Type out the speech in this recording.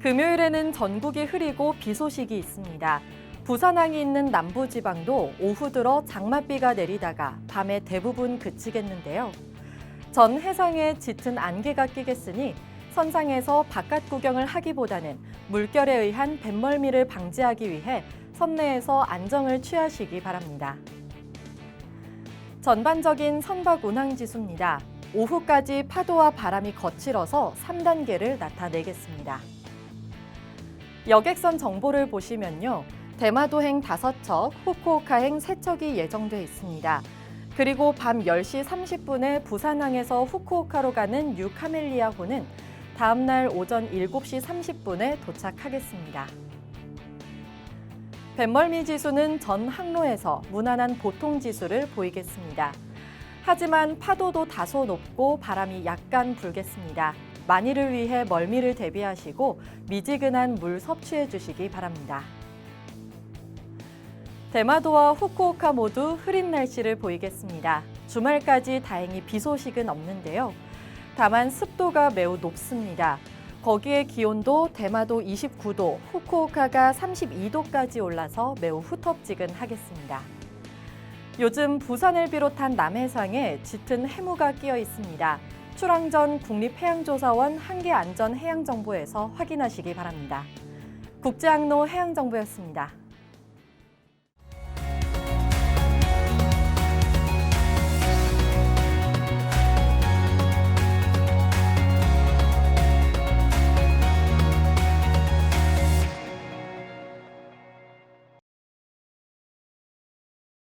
금요일에는 전국이 흐리고 비 소식이 있습니다. 부산항이 있는 남부지방도 오후 들어 장맛비가 내리다가 밤에 대부분 그치겠는데요. 전 해상에 짙은 안개가 끼겠으니 선상에서 바깥 구경을 하기보다는 물결에 의한 뱃멀미를 방지하기 위해 선내에서 안정을 취하시기 바랍니다. 전반적인 선박 운항 지수입니다. 오후까지 파도와 바람이 거칠어서 3단계를 나타내겠습니다. 여객선 정보를 보시면요. 대마도행 5척, 후쿠오카행 3척이 예정돼 있습니다. 그리고 밤 10시 30분에 부산항에서 후쿠오카로 가는 유카멜리아호는 다음 날 오전 7시 30분에 도착하겠습니다. 뱃멀미 지수는 전 항로에서 무난한 보통 지수를 보이겠습니다. 하지만 파도도 다소 높고 바람이 약간 불겠습니다. 만일을 위해 멀미를 대비하시고 미지근한 물 섭취해 주시기 바랍니다. 대마도와 후쿠오카 모두 흐린 날씨를 보이겠습니다. 주말까지 다행히 비 소식은 없는데요. 다만 습도가 매우 높습니다. 거기에 기온도 대마도 29도, 후쿠오카가 32도까지 올라서 매우 후텁지근하겠습니다. 요즘 부산을 비롯한 남해상에 짙은 해무가 끼어 있습니다. 출항 전 국립해양조사원 한계안전해양정보에서 확인하시기 바랍니다. 국제항로 해양정보였습니다.